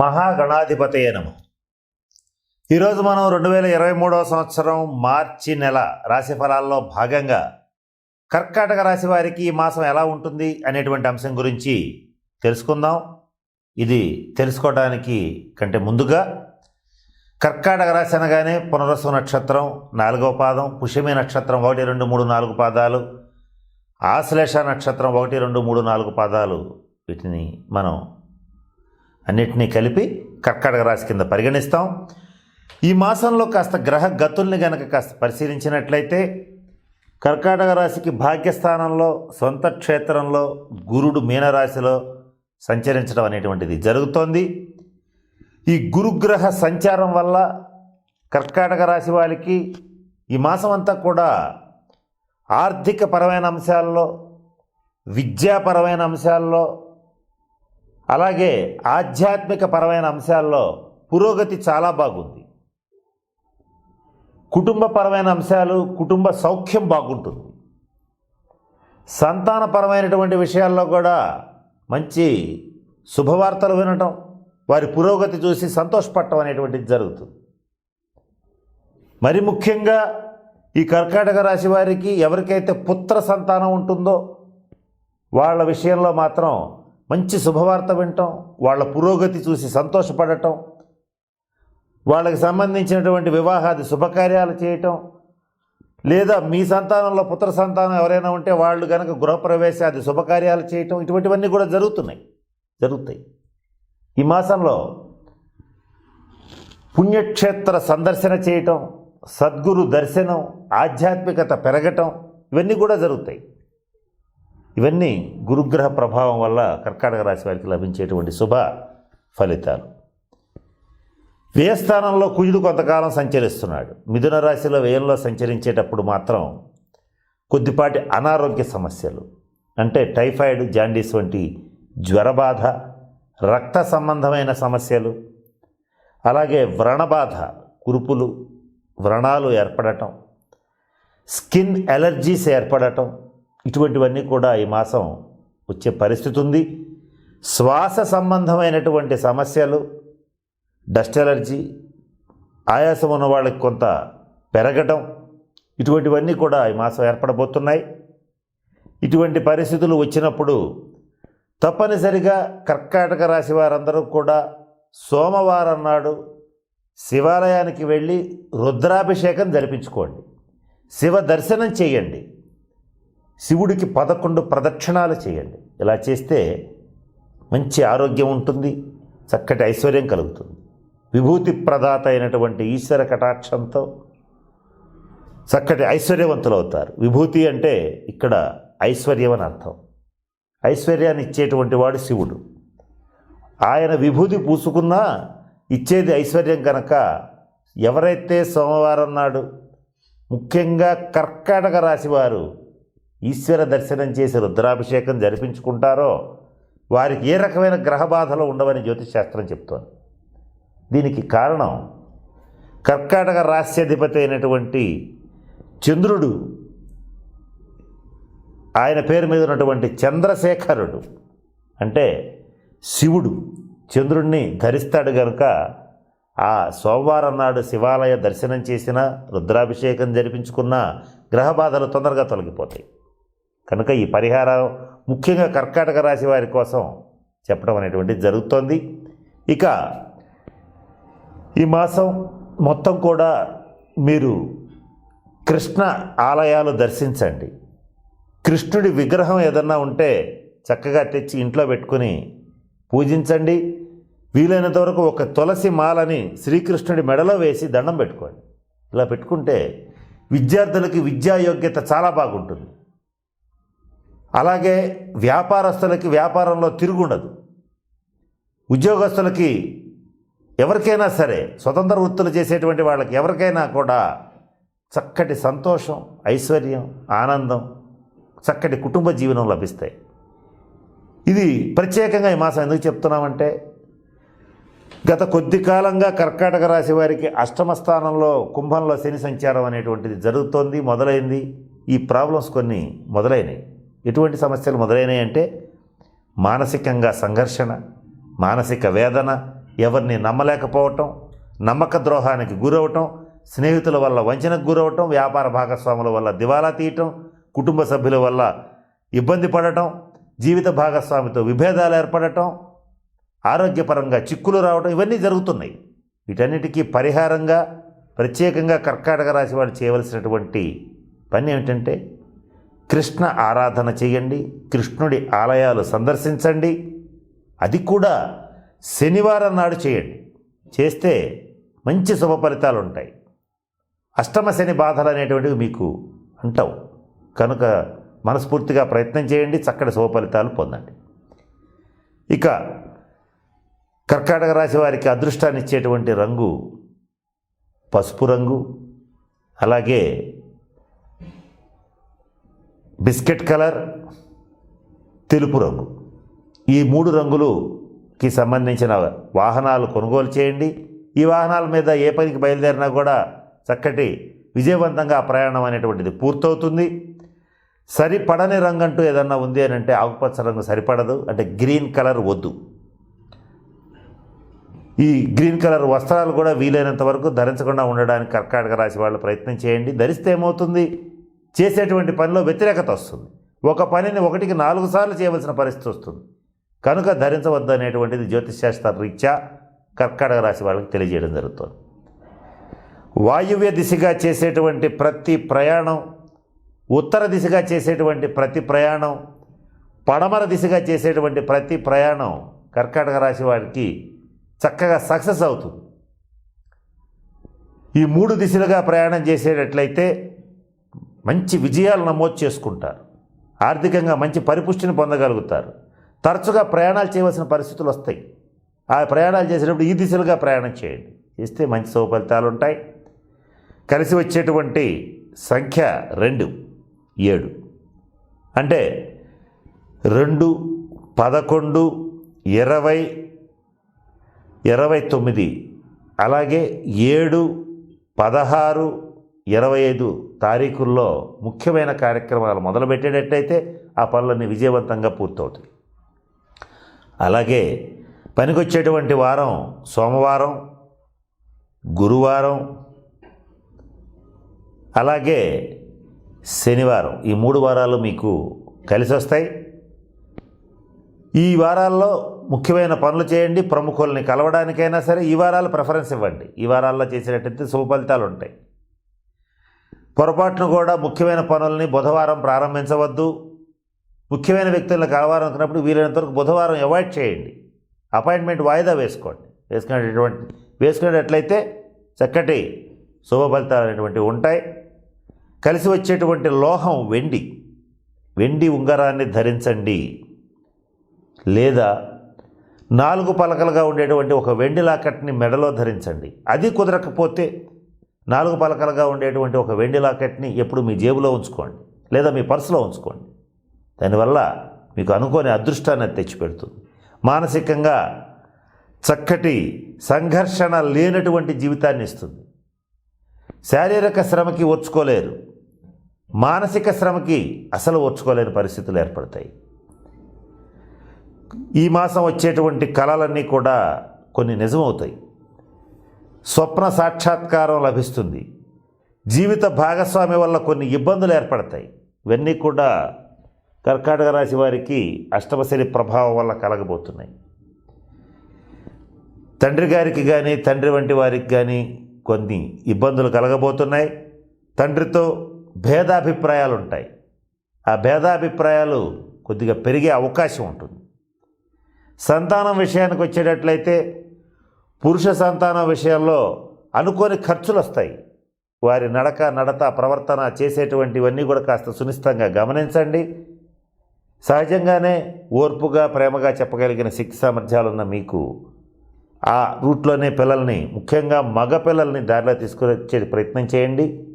మహాగణాధిపతయ నమ. ఈరోజు మనం రెండు వేల ఇరవై మూడవ సంవత్సరం మార్చి నెల రాశి ఫలాల్లో భాగంగా కర్కాటక రాశి వారికి ఈ మాసం ఎలా ఉంటుంది అనేటువంటి అంశం గురించి తెలుసుకుందాం. ఇది తెలుసుకోవడానికి కంటే ముందుగా కర్కాటక రాశి అనగానే పునరసు నక్షత్రం నాలుగవ పాదం పుష్యమి నక్షత్రం ఒకటి రెండు మూడు నాలుగు పాదాలు ఆశ్లేష నక్షత్రం ఒకటి రెండు మూడు నాలుగు పాదాలు. వీటిని మనం అన్నిటినీ కలిపి కర్కాటక రాశి కింద పరిగణిస్తాం. ఈ మాసంలో కాస్త గ్రహ గతుల్ని గనక కాస్త పరిశీలించినట్లయితే కర్కాటక రాశికి భాగ్యస్థానంలో సొంత క్షేత్రంలో గురుడు మీనరాశిలో సంచరించడం అనేటువంటిది జరుగుతోంది. ఈ గురుగ్రహ సంచారం వల్ల కర్కాటక రాశి వారికి ఈ మాసం అంతా కూడా ఆర్థిక పరమైన అంశాల్లో విద్యాపరమైన అంశాల్లో అలాగే ఆధ్యాత్మిక పరమైన అంశాల్లో పురోగతి చాలా బాగుంది. కుటుంబపరమైన అంశాలు కుటుంబ సౌఖ్యం బాగుంటుంది. సంతానపరమైనటువంటి విషయాల్లో కూడా మంచి శుభవార్తలు వినటం వారి పురోగతి చూసి సంతోషపడటం అనేటువంటిది జరుగుతుంది. మరి ముఖ్యంగా ఈ కర్కాటక రాశి వారికి ఎవరికైతే పుత్ర సంతానం ఉంటుందో వాళ్ళ విషయంలో మాత్రం మంచి శుభవార్త వినటం వాళ్ళ పురోగతి చూసి సంతోషపడటం వాళ్ళకి సంబంధించినటువంటి వివాహాది శుభకార్యాలు చేయటం లేదా మీ సంతానంలో పుత్ర సంతానం ఎవరైనా ఉంటే వాళ్ళు కనుక గృహప్రవేశాది శుభకార్యాలు చేయటం ఇటువంటివన్నీ కూడా జరుగుతున్నాయి జరుగుతాయి. ఈ మాసంలో పుణ్యక్షేత్ర సందర్శన చేయటం సద్గురు దర్శనం ఆధ్యాత్మికత పెరగటం ఇవన్నీ కూడా జరుగుతాయి. ఇవన్నీ గురుగ్రహ ప్రభావం వల్ల కర్కాటక రాశి వారికి లభించేటువంటి శుభ ఫలితాలు. వ్యయస్థానంలో కుజుడు కొంతకాలం సంచరిస్తున్నాడు. మిథున రాశిలో వ్యయంలో సంచరించేటప్పుడు మాత్రం కొద్దిపాటి అనారోగ్య సమస్యలు అంటే టైఫాయిడ్ జాండీస్ వంటి జ్వరబాధ రక్త సంబంధమైన సమస్యలు అలాగే వ్రణబాధ కురుపులు వ్రణాలు ఏర్పడటం స్కిన్ ఎలర్జీస్ ఏర్పడటం ఇటువంటివన్నీ కూడా ఈ మాసం వచ్చే పరిస్థితి ఉంది శ్వాస సంబంధమైనటువంటి సమస్యలు డస్ట్ ఎలర్జీ ఆయాసం ఉన్న వాళ్ళకి కొంత పెరగటం ఇటువంటివన్నీ కూడా ఈ మాసం ఏర్పడబోతున్నాయి. ఇటువంటి పరిస్థితులు వచ్చినప్పుడు తప్పనిసరిగా కర్కాటక రాశి వారందరూ కూడా సోమవారం నాడు శివాలయానికి వెళ్ళి రుద్రాభిషేకం జరిపించుకోండి. శివ దర్శనం చేయండి. శివుడికి పదకొండు ప్రదక్షిణాలు చేయండి. ఇలా చేస్తే మంచి ఆరోగ్యం ఉంటుంది చక్కటి ఐశ్వర్యం కలుగుతుంది. విభూతి ప్రదాత అయినటువంటి ఈశ్వర కటాక్షంతో చక్కటి ఐశ్వర్యవంతులు అవుతారు విభూతి అంటే ఇక్కడ ఐశ్వర్యం అని అర్థం. ఐశ్వర్యాన్ని ఇచ్చేటువంటి వాడు శివుడు. ఆయన విభూతి పూసుకున్నా ఇచ్చేది ఐశ్వర్యం కనుక ఎవరైతే సోమవారం నాడు ముఖ్యంగా కర్కాటక రాశివారు ఈశ్వర దర్శనం చేసి రుద్రాభిషేకం జరిపించుకుంటారో వారికి ఏ రకమైన గ్రహ బాధలు ఉండవని జ్యోతిశాస్త్రం చెప్తోంది. దీనికి కారణం కర్కాటక రాస్యాధిపతి అయినటువంటి చంద్రుడు ఆయన పేరు మీద ఉన్నటువంటి చంద్రశేఖరుడు అంటే శివుడు చంద్రుణ్ణి ధరిస్తాడు గనుక ఆ సోమవారం నాడు శివాలయ దర్శనం చేసిన రుద్రాభిషేకం జరిపించుకున్న గ్రహ బాధలు తొందరగా తొలగిపోతాయి. కనుక ఈ పరిహారం ముఖ్యంగా కర్కాటక రాశి వారి కోసం చెప్పడం అనేటువంటిది జరుగుతోంది. ఇక ఈ మాసం మొత్తం కూడా మీరు కృష్ణ ఆలయాలు దర్శించండి. కృష్ణుడి విగ్రహం ఏదన్నా ఉంటే చక్కగా తెచ్చి ఇంట్లో పెట్టుకుని పూజించండి. వీలైనంత వరకు ఒక తులసి మాలని శ్రీకృష్ణుడి మెడలో వేసి దండం పెట్టుకోండి. ఇలా పెట్టుకుంటే విద్యార్థులకి విద్యా యోగ్యత చాలా బాగుంటుంది. అలాగే వ్యాపారస్తులకి వ్యాపారంలో తిరుగుండదు. ఉద్యోగస్తులకి ఎవరికైనా సరే స్వతంత్ర వృత్తులు చేసేటువంటి వాళ్ళకి ఎవరికైనా కూడా చక్కటి సంతోషం ఐశ్వర్యం ఆనందం చక్కటి కుటుంబ జీవనం లభిస్తాయి. ఇది ప్రత్యేకంగా ఈ మాసం ఎందుకు చెప్తున్నామంటే గత కొద్ది కాలంగా కర్కాటక రాశి వారికి అష్టమ స్థానంలో కుంభంలో శని సంచారం అనేటువంటిది జరుగుతోంది మొదలైంది. ఈ ప్రాబ్లమ్స్ కొన్ని మొదలైనవి ఎటువంటి సమస్యలు మొదలైనవి అంటే మానసికంగా సంఘర్షణ మానసిక వేదన ఎవరిని నమ్మలేకపోవటం నమ్మక ద్రోహానికి గురవటం స్నేహితుల వల్ల వంచనకు గురవటం వ్యాపార భాగస్వాముల వల్ల దివాలా తీయటం కుటుంబ సభ్యుల వల్ల ఇబ్బంది పడటం జీవిత భాగస్వామితో విభేదాలు ఏర్పడటం ఆరోగ్యపరంగా చిక్కులు రావటం ఇవన్నీ జరుగుతున్నాయి. వీటన్నిటికీ పరిహారంగా ప్రత్యేకంగా కర్కాటక రాశి వాళ్ళు చేయవలసినటువంటి పని ఏమిటంటే కృష్ణ ఆరాధన చేయండి కృష్ణుడి ఆలయాలు సందర్శించండి. అది కూడా శనివారం నాడు చేయండి. చేస్తే మంచి శుభ ఫలితాలు ఉంటాయి. అష్టమ శని బాధలు అనేటువంటివి మీకు అంటావు. కనుక మనస్ఫూర్తిగా ప్రయత్నం చేయండి చక్కటి శుభ ఫలితాలు పొందండి. ఇక కర్కాటక రాశి వారికి అదృష్టాన్ని ఇచ్చేటువంటి రంగు పసుపు రంగు అలాగే బిస్కెట్ కలర్ తెలుపు రంగు. ఈ మూడు రంగులుకి సంబంధించిన వాహనాలు కొనుగోలు చేయండి. ఈ వాహనాల మీద ఏ పనికి బయలుదేరినా కూడా చక్కటి విజయవంతంగా ప్రయాణం అనేటువంటిది పూర్తవుతుంది. సరిపడని రంగు అంటూ ఏదన్నా ఉంది అని అంటే ఆకుపచ్చ రంగు సరిపడదు అంటే గ్రీన్ కలర్ వద్దు. ఈ గ్రీన్ కలర్ వస్త్రాలు కూడా వీలైనంత వరకు ధరించకుండా ఉండడానికి కర్కాటక రాశి వాళ్ళు ప్రయత్నం చేయండి. ధరిస్తే ఏమవుతుంది? చేసేటువంటి పనిలో వ్యతిరేకత వస్తుంది. ఒక పనిని ఒకటికి నాలుగు సార్లు చేయవలసిన పరిస్థితి వస్తుంది. కనుక ధరించవద్దు అనేటువంటిది జ్యోతిష్శాస్త్ర రీత్యా కర్కాటక రాశి వాళ్ళకి తెలియజేయడం జరుగుతుంది. వాయువ్య దిశగా చేసేటువంటి ప్రతి ప్రయాణం ఉత్తర దిశగా చేసేటువంటి ప్రతి ప్రయాణం పడమర దిశగా చేసేటువంటి ప్రతి ప్రయాణం కర్కాటక రాశి వారికి చక్కగా సక్సెస్ అవుతుంది. ఈ మూడు దిశలుగా ప్రయాణం చేసేటట్లయితే మంచి విజయాలు నమోదు చేసుకుంటారు. ఆర్థికంగా మంచి పరిపుష్టిని పొందగలుగుతారు. తరచుగా ప్రయాణాలు చేయవలసిన పరిస్థితులు వస్తాయి. ఆ ప్రయాణాలు చేసేటప్పుడు ఈ దిశలుగా ప్రయాణం చేయండి. చేస్తే మంచి శుభ ఫలితాలు ఉంటాయి. కలిసి వచ్చేటువంటి సంఖ్య రెండు ఏడు. అంటే రెండు పదకొండు ఇరవై ఇరవై తొమ్మిది. అలాగే ఏడు పదహారు ఇరవై ఐదు తారీఖుల్లో ముఖ్యమైన కార్యక్రమాలు మొదలుపెట్టేటట్టయితే ఆ పనులన్నీ విజయవంతంగా పూర్తవుతాయి. అలాగే పనికొచ్చేటువంటి వారం సోమవారం గురువారం అలాగే శనివారం. ఈ మూడు వారాలు మీకు కలిసి వస్తాయి ఈ వారాల్లో ముఖ్యమైన పనులు చేయండి ప్రముఖుల్ని కలవడానికైనా సరే ఈ వారాలు ప్రిఫరెన్స్ ఇవ్వండి. ఈ వారాల్లో చేసినట్టయితే శుభ ఫలితాలు ఉంటాయి పొరపాటును కూడా ముఖ్యమైన పనుల్ని బుధవారం ప్రారంభించవద్దు. ముఖ్యమైన వ్యక్తులను కలవాలనుకున్నప్పుడు వీలైనంత వరకు బుధవారం అవాయిడ్ చేయండి. అపాయింట్మెంట్ వాయిదా వేసుకోండి. వేసుకునేటటువంటి వేసుకునేటట్లయితే చక్కటి శుభ ఫలితాలు అనేటువంటివి ఉంటాయి. కలిసి వచ్చేటువంటి లోహం వెండి వెండి ఉంగరాన్ని ధరించండి. లేదా నాలుగు పలకలుగా ఉండేటువంటి ఒక వెండి లాకెట్ని మెడలో ధరించండి. అది కుదరకపోతే నాలుగు పలకలుగా ఉండేటువంటి ఒక వెండి లాకెట్ని ఎప్పుడు మీ జేబులో ఉంచుకోండి లేదా మీ పర్సులో ఉంచుకోండి. దానివల్ల మీకు అనుకోని అదృష్టాన్ని తెచ్చిపెడుతుంది. మానసికంగా చక్కటి సంఘర్షణ లేనటువంటి జీవితాన్ని ఇస్తుంది. శారీరక శ్రమకి ఓర్చుకోలేరు మానసిక శ్రమకి అసలు ఓర్చుకోలేని పరిస్థితులు ఏర్పడతాయి. ఈ మాసం వచ్చేటువంటి కళలన్నీ కూడా కొన్ని నిజమవుతాయి. స్వప్న సాక్షాత్కారం లభిస్తుంది. జీవిత భాగస్వామి వల్ల కొన్ని ఇబ్బందులు ఏర్పడతాయి. ఇవన్నీ కూడా కర్కాటక రాశి వారికి అష్టమశని ప్రభావం వల్ల కలగబోతున్నాయి. తండ్రి గారికి కానీ తండ్రి వంటి వారికి కానీ కొన్ని ఇబ్బందులు కలగబోతున్నాయి. తండ్రితో భేదాభిప్రాయాలు ఉంటాయి ఆ భేదాభిప్రాయాలు కొద్దిగా పెరిగే అవకాశం ఉంటుంది. సంతానం విషయానికి వచ్చేటట్లయితే పురుష సంతానం విషయంలో అనుకోని ఖర్చులు వస్తాయి వారి నడక నడత ప్రవర్తన చేసేటువంటివన్నీ కూడా కాస్త సునిశ్చితంగా గమనించండి. సహజంగానే ఓర్పుగా ప్రేమగా చెప్పగలిగిన శక్తి సామర్థ్యాలు ఉన్న మీకు ఆ రూట్లోనే పిల్లల్ని ముఖ్యంగా మగ పిల్లల్ని దారిలో తీసుకొచ్చే ప్రయత్నం చేయండి.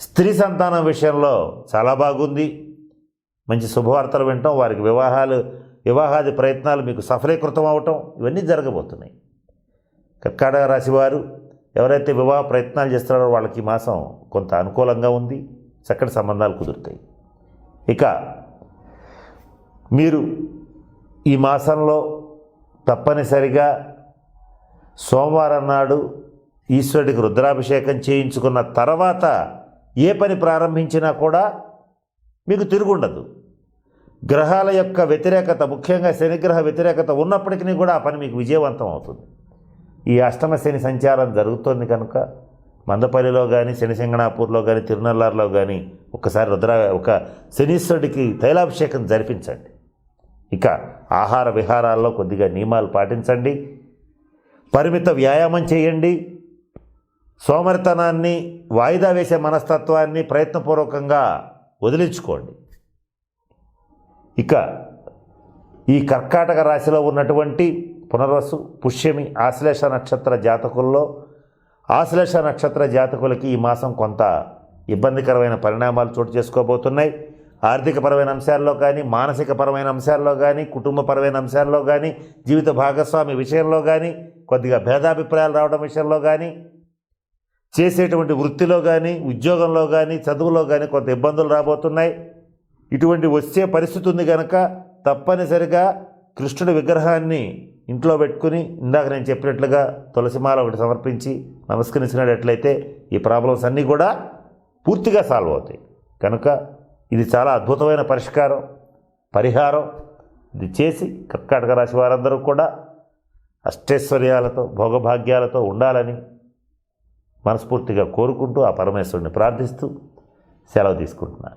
స్త్రీ సంతానం విషయంలో చాలా బాగుంది. మంచి శుభవార్తలు వినటం వారికి వివాహాలు వివాహాది ప్రయత్నాలు మీకు సఫలీకృతం అవటం ఇవన్నీ జరగబోతున్నాయి. కర్కాటక రాశి వారు ఎవరైతే వివాహ ప్రయత్నాలు చేస్తున్నారో వాళ్ళకి మాసం కొంత అనుకూలంగా ఉంది చక్కటి సంబంధాలు కుదురుతాయి. ఇక మీరు ఈ మాసంలో తప్పనిసరిగా సోమవారం నాడు ఈశ్వరుడికి రుద్రాభిషేకం చేయించుకున్న తర్వాత ఏ పని ప్రారంభించినా కూడా మీకు తిరుగుండదు. గ్రహాల యొక్క వ్యతిరేకత ముఖ్యంగా శనిగ్రహ వ్యతిరేకత ఉన్నప్పటికీ కూడా ఆ పని మీకు విజయవంతం అవుతుంది. ఈ అష్టమ శని సంచారం జరుగుతోంది కనుక మందపల్లిలో కానీ శనిసింగణాపూర్లో కానీ తిరునల్లారులో కానీ ఒకసారి రుద్ర ఒక శనీశ్వరుడికి తైలాభిషేకం జరిపించండి. ఇక ఆహార విహారాల్లో కొద్దిగా నియమాలు పాటించండి. పరిమిత వ్యాయామం చేయండి. సోమరితనాన్ని వాయిదా వేసే మనస్తత్వాన్ని ప్రయత్నపూర్వకంగా వదిలించుకోండి. ఇక ఈ కర్కాటక రాశిలో ఉన్నటువంటి పునర్వసు పుష్యమి ఆశ్లేష నక్షత్ర జాతకుల్లో ఆశ్లేష నక్షత్ర జాతకులకి ఈ మాసం కొంత ఇబ్బందికరమైన పరిణామాలు చోటు చేసుకోబోతున్నాయి. ఆర్థికపరమైన అంశాల్లో కానీ మానసికపరమైన అంశాల్లో కానీ కుటుంబపరమైన అంశాల్లో కానీ జీవిత భాగస్వామి విషయంలో కానీ కొద్దిగా భేదాభిప్రాయాలు రావడం విషయంలో కానీ చేసేటువంటి వృత్తిలో కానీ ఉద్యోగంలో కానీ చదువులో కానీ కొంత ఇబ్బందులు రాబోతున్నాయి. ఇటువంటి వచ్చే పరిస్థితి ఉంది కనుక తప్పనిసరిగా కృష్ణుడి విగ్రహాన్ని ఇంట్లో పెట్టుకుని ఇందాక నేను చెప్పినట్లుగా తులసిమాల ఒకటి సమర్పించి నమస్కరించినట్లయితే ఈ ప్రాబ్లమ్స్ అన్నీ కూడా పూర్తిగా సాల్వ్ అవుతాయి. కనుక ఇది చాలా అద్భుతమైన పరిష్కారం పరిహారం. ఇది చేసి కర్కాటక రాశి వారందరూ కూడా అష్టైశ్వర్యాలతో భోగభాగ్యాలతో ఉండాలని మనస్ఫూర్తిగా కోరుకుంటూ ఆ పరమేశ్వరుని ప్రార్థిస్తూ సెలవు తీసుకుంటున్నాను.